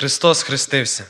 Христос хрестився.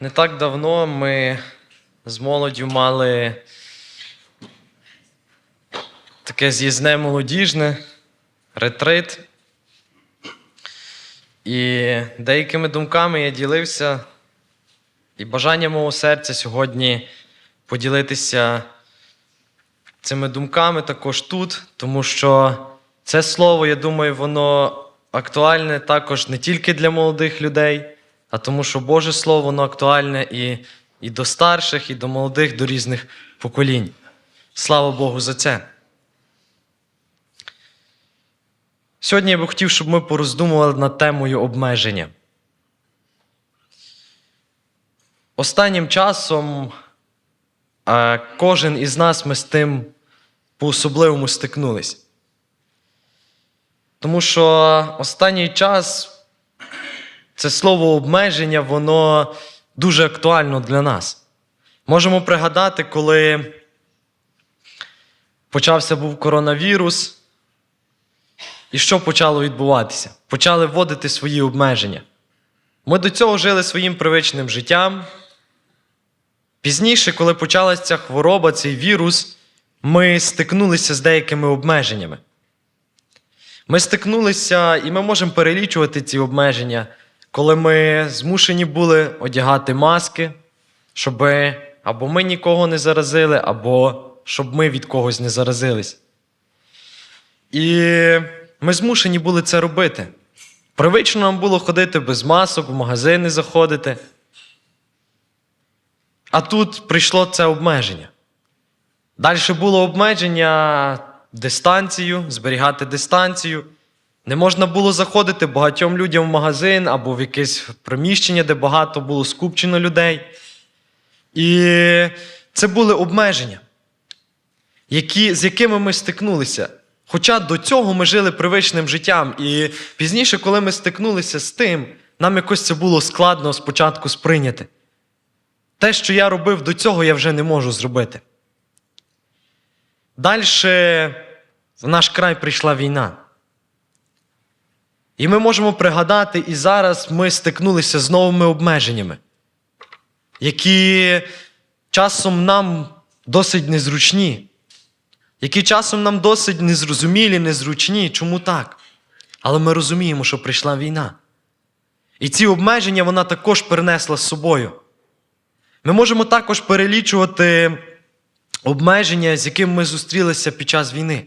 Не так давно ми з молоддю мали таке з'їзне молодіжне, ретрит. І деякими думками я ділився, і бажання мого серця сьогодні поділитися цими думками також тут, тому що це слово, я думаю, воно актуальне також не тільки для молодих людей, а тому, що Боже Слово воно актуальне і, і до старших, і до молодих, до різних поколінь. Слава Богу за це. Сьогодні я би хотів, щоб ми пороздумували над темою обмеження. Останнім часом кожен із нас ми з тим по-особливому стикнулись. Тому що останній час це слово обмеження, воно дуже актуально для нас. Можемо пригадати, коли почався був коронавірус, і що почало відбуватися? Почали вводити свої обмеження. Ми до цього жили своїм привичним життям. Пізніше, коли почалася ця хвороба, цей вірус, ми стикнулися з деякими обмеженнями. Ми стикнулися, і ми можемо перелічувати ці обмеження, коли ми змушені були одягати маски, щоб або ми нікого не заразили, або щоб ми від когось не заразились. І ми змушені були це робити. Привично нам було ходити без масок, в магазини заходити. А тут прийшло це обмеження. Далі було обмеження дистанцію, зберігати дистанцію. Не можна було заходити багатьом людям в магазин або в якесь приміщення, де багато було скупчено людей. І це були обмеження, які, з якими ми стикнулися. Хоча до цього ми жили привичним життям. І пізніше, коли ми стикнулися з тим, нам якось це було складно спочатку сприйняти. Те, що я робив до цього, я вже не можу зробити. Далі в наш край прийшла війна. І ми можемо пригадати, і зараз ми стикнулися з новими обмеженнями, які часом нам досить незручні, які часом нам досить незрозумілі, незручні. Чому так? Але ми розуміємо, що прийшла війна. І ці обмеження вона також перенесла з собою. Ми можемо також перелічувати обмеження, з якими ми зустрілися під час війни.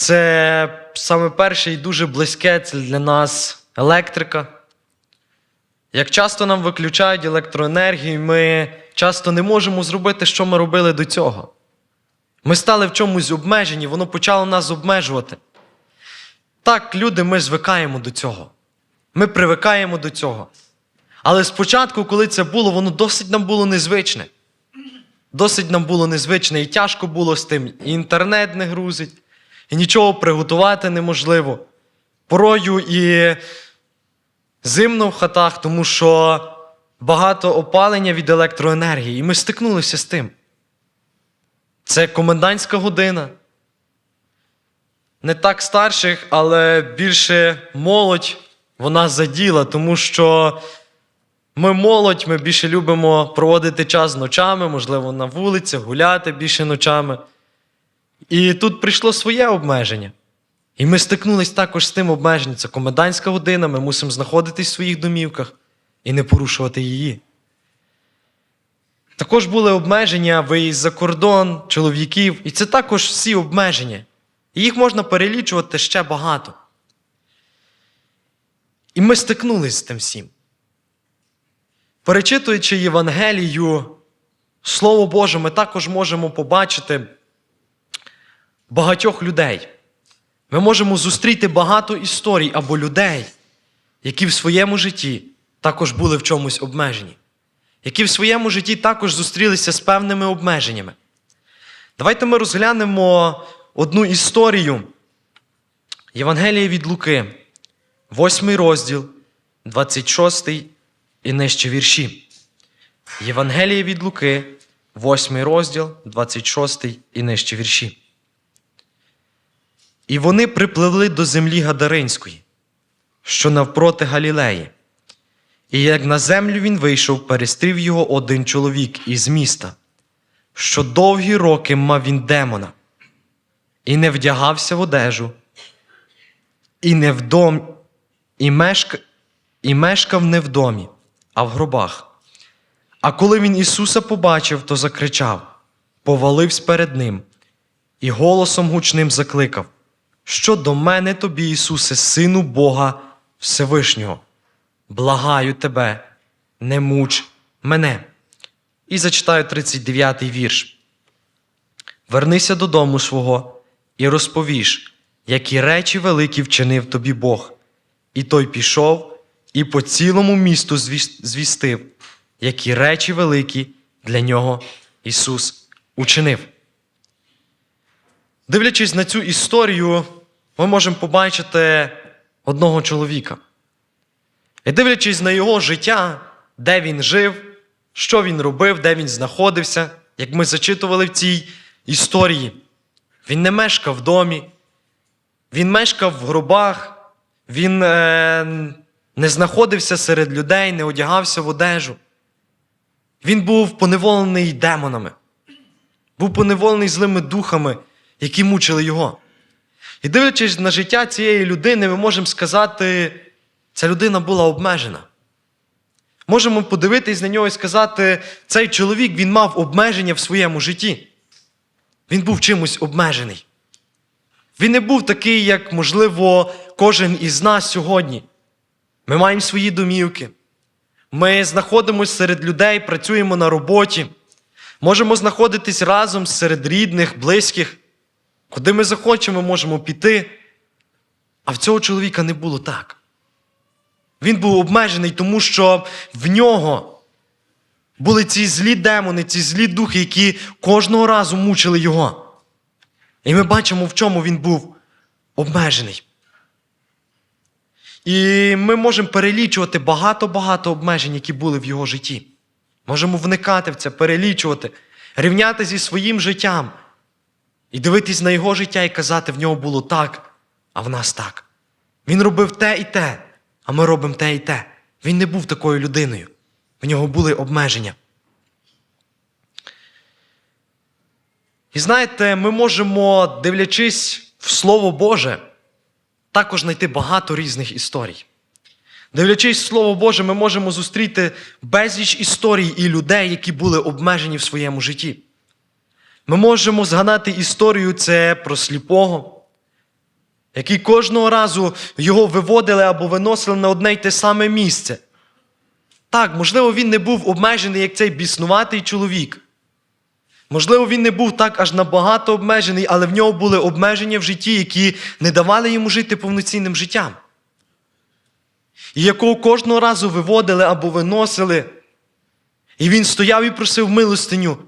Це саме перше і дуже близьке це для нас електрика. Як часто нам виключають електроенергію, ми часто не можемо зробити, що ми робили до цього. Ми стали в чомусь обмежені, воно почало нас обмежувати. Так, люди, ми звикаємо до цього. Ми привикаємо до цього. Але спочатку, коли це було, воно досить нам було незвичне. Досить нам було незвичне і тяжко було з тим. І інтернет не грузить, і нічого приготувати неможливо. Порою і зимно в хатах, тому що багато опалення від електроенергії. І ми стикнулися з тим. Це комендантська година. Не так старших, але більше молодь вона заділа, тому що ми молодь, ми більше любимо проводити час ночами, можливо, на вулицях, гуляти більше ночами. І тут прийшло своє обмеження. І ми стикнулись також з тим обмеженням. Це комендантська година, ми мусимо знаходитись в своїх домівках і не порушувати її. Також були обмеження виїзд за кордон, чоловіків, і це також всі обмеження. І їх можна перелічувати ще багато. І ми стикнулись з тим всім. Перечитуючи Євангелію, Слово Боже, ми також можемо побачити багатьох людей. Ми можемо зустріти багато історій або людей, які в своєму житті також були в чомусь обмежені, які в своєму житті також зустрілися з певними обмеженнями. Давайте ми розглянемо одну історію Євангелія від Луки, 8 розділ, 26 і нижче вірші. Євангеліє від Луки, 8 розділ, 26 і нижче вірші. І вони припливли до землі Гадаринської, що навпроти Галілеї. І як на землю він вийшов, перестрів його один чоловік із міста, що довгі роки мав він демона, і не вдягався в одежу, і не в дом, і, мешк... і мешкав не в домі, а в гробах. А коли він Ісуса побачив, то закричав, повалився перед ним, і голосом гучним закликав: Що до мене тобі, Ісусе, Сину Бога Всевишнього, благаю тебе, не муч мене. І зачитаю 39-й вірш. Вернися додому свого і розповіш, які речі великі вчинив тобі Бог. І той пішов і по цілому місту звістив, які речі великі для нього Ісус учинив. Дивлячись на цю історію, ми можемо побачити одного чоловіка. І дивлячись на його життя, де він жив, що він робив, де він знаходився, як ми зачитували в цій історії, він не мешкав в домі, він мешкав в гробах, він е, не знаходився серед людей, не одягався в одежу. Він був поневолений демонами, був поневолений злими духами, які мучили його. І дивлячись на життя цієї людини, ми можемо сказати, ця людина була обмежена. Можемо подивитись на нього і сказати, цей чоловік він мав обмеження в своєму житті. Він був чимось обмежений. Він не був такий, як, можливо, кожен із нас сьогодні. Ми маємо свої домівки. Ми знаходимося серед людей, працюємо на роботі. Можемо знаходитись разом серед рідних, близьких. Куди ми захочемо, можемо піти. А в цього чоловіка не було так. Він був обмежений, тому що в нього були ці злі демони, ці злі духи, які кожного разу мучили його. І ми бачимо, в чому він був обмежений. І ми можемо перелічувати багато-багато обмежень, які були в його житті. Можемо вникати в це, перелічувати, рівняти зі своїм життям і дивитись на його життя і казати, в нього було так, а в нас так. Він робив те і те, а ми робимо те і те. Він не був такою людиною. В нього були обмеження. І знаєте, ми можемо, дивлячись в Слово Боже, також знайти багато різних історій. Дивлячись в Слово Боже, ми можемо зустріти безліч історій і людей, які були обмежені в своєму житті. Ми можемо згадати історію це про сліпого, який кожного разу його виводили або виносили на одне й те саме місце. Так, можливо, він не був обмежений, як цей біснуватий чоловік. Можливо, він не був так аж набагато обмежений, але в нього були обмеження в житті, які не давали йому жити повноцінним життям. І якого кожного разу виводили або виносили. І він стояв і просив милостиню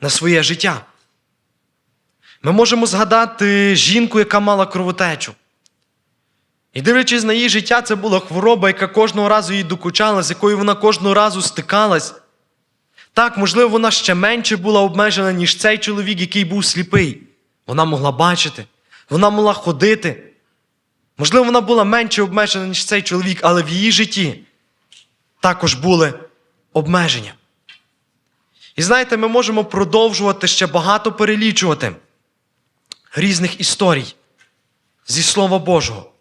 на своє життя. Ми можемо згадати жінку, яка мала кровотечу. І дивлячись на її життя, це була хвороба, яка кожного разу їй докучала, з якою вона кожного разу стикалась. Так, можливо, вона ще менше була обмежена, ніж цей чоловік, який був сліпий. Вона могла бачити, вона могла ходити. Можливо, вона була менше обмежена, ніж цей чоловік, але в її житті також були обмеження. І знаєте, ми можемо продовжувати ще багато перелічувати різних історій зі Слова Божого.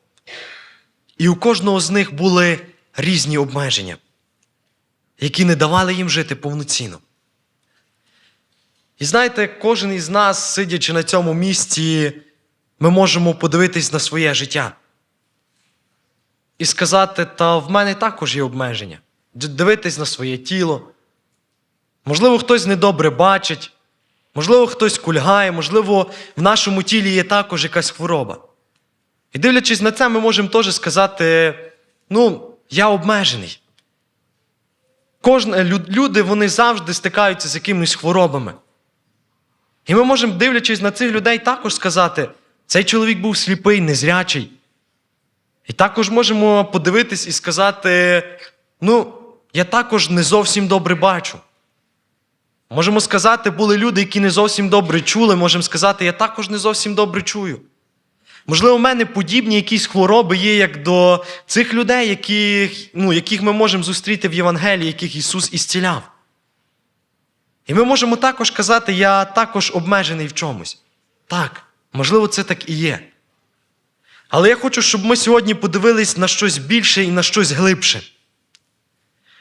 І у кожного з них були різні обмеження, які не давали їм жити повноцінно. І знаєте, кожен із нас, сидячи на цьому місці, ми можемо подивитись на своє життя і сказати, та в мене також є обмеження. Дивитись на своє тіло. Можливо, хтось недобре бачить, можливо, хтось кульгає, можливо, в нашому тілі є також якась хвороба. І дивлячись на це, ми можемо теж сказати: ну, я обмежений. Кожен, люди вони завжди стикаються з якимись хворобами. І ми можемо, дивлячись на цих людей, також сказати, цей чоловік був сліпий, незрячий. І також можемо подивитись і сказати: ну, я також не зовсім добре бачу. Можемо сказати, були люди, які не зовсім добре чули, можемо сказати, я також не зовсім добре чую. Можливо, в мене подібні якісь хвороби є, як до цих людей, яких, ну, яких ми можемо зустріти в Євангелії, яких Ісус ісціляв. І ми можемо також казати, я також обмежений в чомусь. Так, можливо, це так і є. Але я хочу, щоб ми сьогодні подивились на щось більше і на щось глибше.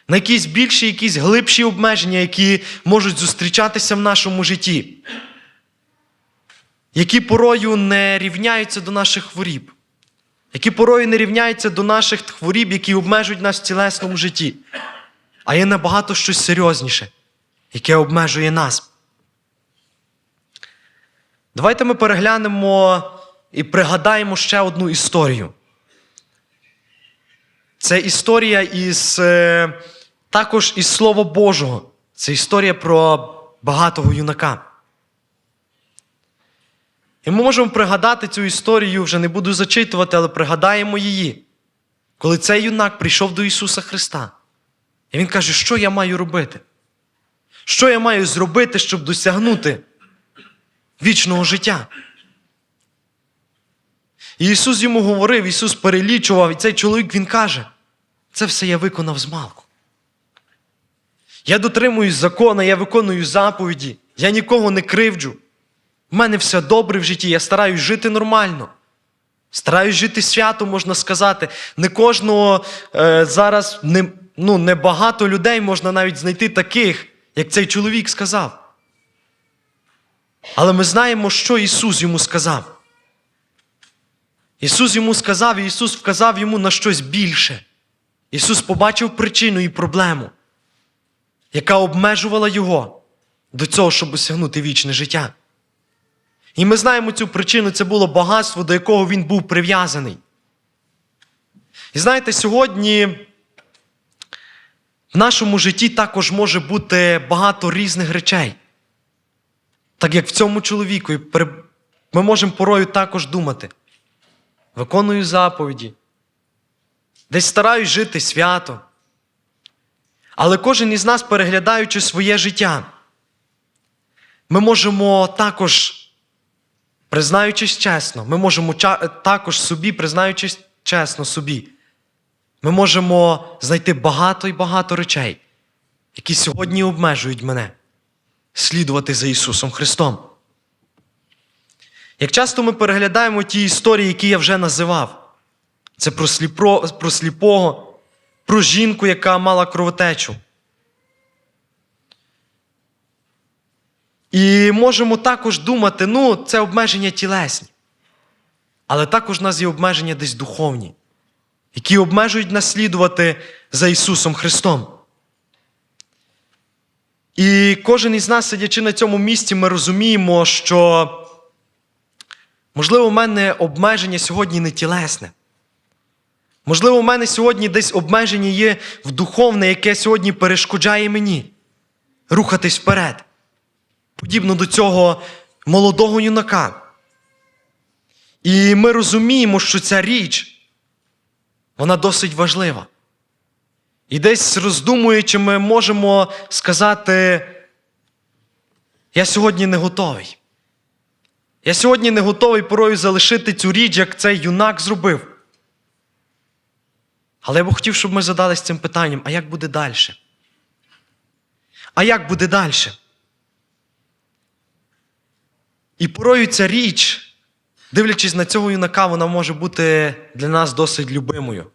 На якісь більші, якісь глибші обмеження, які можуть зустрічатися в нашому житті, які порою не рівняються до наших хворіб, які порою не рівняються до наших хворіб, які обмежують нас в тілесному житті, а є набагато щось серйозніше, яке обмежує нас. Давайте ми переглянемо і пригадаємо ще одну історію. Це історія із е, також із Слова Божого. Це історія про багатого юнака. І ми можемо пригадати цю історію, вже не буду зачитувати, але пригадаємо її. Коли цей юнак прийшов до Ісуса Христа. І Він каже, що я маю робити? Що я маю зробити, щоб досягнути вічного життя? І Ісус йому говорив, Ісус перелічував, і цей чоловік Він каже, це все я виконав з малку. Я дотримуюсь закона, я виконую заповіді, я нікого не кривджу. У мене все добре в житті, я стараюсь жити нормально. Стараюсь жити свято, можна сказати. Не кожного е, зараз не, ну, не багато людей можна навіть знайти таких, як цей чоловік сказав. Але ми знаємо, що Ісус йому сказав. Ісус йому сказав, і Ісус вказав йому на щось більше. Ісус побачив причину і проблему, яка обмежувала Його до цього, щоб осягнути вічне життя. І ми знаємо цю причину це було багатство, до якого він був прив'язаний. І знаєте, сьогодні в нашому житті також може бути багато різних речей. Так як в цьому чоловіку, ми можемо порою також думати. Виконую заповіді, десь стараюсь жити свято. Але кожен із нас, переглядаючи своє життя, ми можемо також, признаючись чесно, ми можемо також собі, признаючись чесно собі, ми можемо знайти багато і багато речей, які сьогодні обмежують мене слідувати за Ісусом Христом. Як часто ми переглядаємо ті історії, які я вже називав, це про, сліпого, про жінку, яка мала кровотечу. І можемо також думати, ну, це обмеження тілесні. Але також у нас є обмеження десь духовні, які обмежують нас слідувати за Ісусом Христом. І кожен із нас, сидячи на цьому місці, ми розуміємо, що, можливо, у мене обмеження сьогодні не тілесне. Можливо, у мене сьогодні десь обмеження є в духовне, яке сьогодні перешкоджає мені рухатись вперед. Подібно до цього молодого юнака. І ми розуміємо, що ця річ, вона досить важлива. І десь роздумуючи, ми можемо сказати, я сьогодні не готовий. Я сьогодні не готовий порою залишити цю річ, як цей юнак зробив. Але я б хотів, щоб ми задались цим питанням, а як буде далі? А як буде далі? І порою ця річ, дивлячись на цього юнака, вона може бути для нас досить любимою.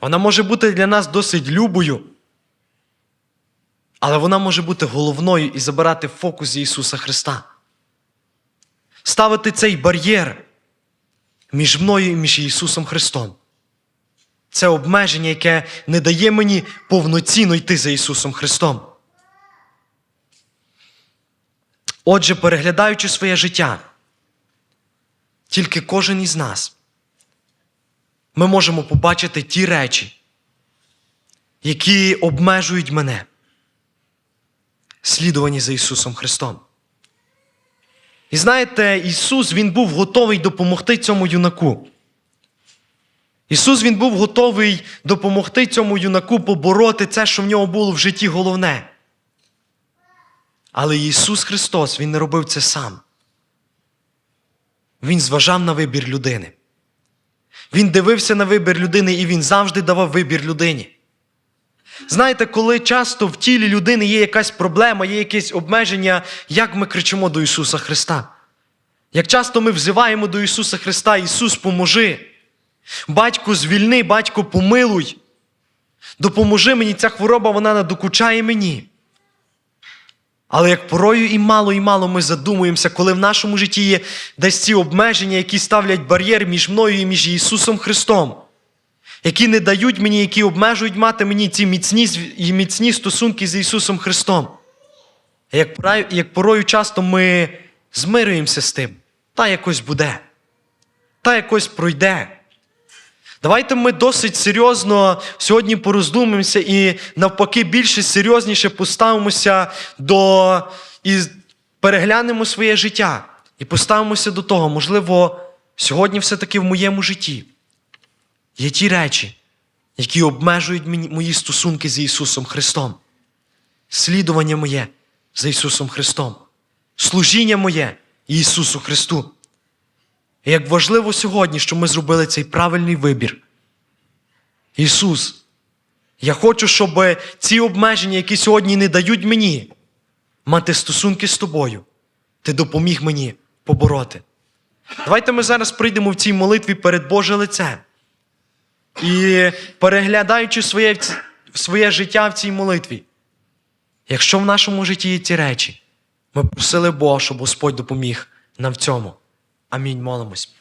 Вона може бути для нас досить любою, але вона може бути головною і забирати фокус Ісуса Христа. Ставити цей бар'єр між мною і між Ісусом Христом. Це обмеження, яке не дає мені повноцінно йти за Ісусом Христом. Отже, переглядаючи своє життя, тільки кожен із нас ми можемо побачити ті речі, які обмежують мене, слідувані за Ісусом Христом. І знаєте, Ісус Він був готовий допомогти цьому юнаку. Ісус Він був готовий допомогти цьому юнаку побороти це, що в нього було в житті головне. Але Ісус Христос Він не робив це сам. Він зважав на вибір людини. Він дивився на вибір людини і він завжди давав вибір людині. Знаєте, коли часто в тілі людини є якась проблема, є якесь обмеження, як ми кричимо до Ісуса Христа? Як часто ми взиваємо до Ісуса Христа, Ісус, поможи. Батько, звільни, батько, помилуй. Допоможи мені, ця хвороба вона надокучає мені. Але як порою і мало, і мало ми задумуємося, коли в нашому житті є десь ці обмеження, які ставлять бар'єр між мною і між Ісусом Христом, які не дають мені, які обмежують мати мені ці міцні, і міцні стосунки з Ісусом Христом. Як, пораю- як порою часто ми змирюємося з тим, та якось буде, та якось пройде. Давайте ми досить серйозно сьогодні пороздумаємося і навпаки більше серйозніше поставимося до і переглянемо своє життя. І поставимося до того, можливо, сьогодні все-таки в моєму житті є ті речі, які обмежують мої стосунки з Ісусом Христом, слідування моє за Ісусом Христом, служіння моє Ісусу Христу. Як важливо сьогодні, що ми зробили цей правильний вибір. Ісус, я хочу, щоб ці обмеження, які сьогодні не дають мені мати стосунки з тобою, ти допоміг мені побороти. Давайте ми зараз прийдемо в цій молитві перед Боже лице. І переглядаючи своє, своє життя в цій молитві, якщо в нашому житті є ці речі, ми просили Бога, щоб Господь допоміг нам в цьому. Амінь. Молимось.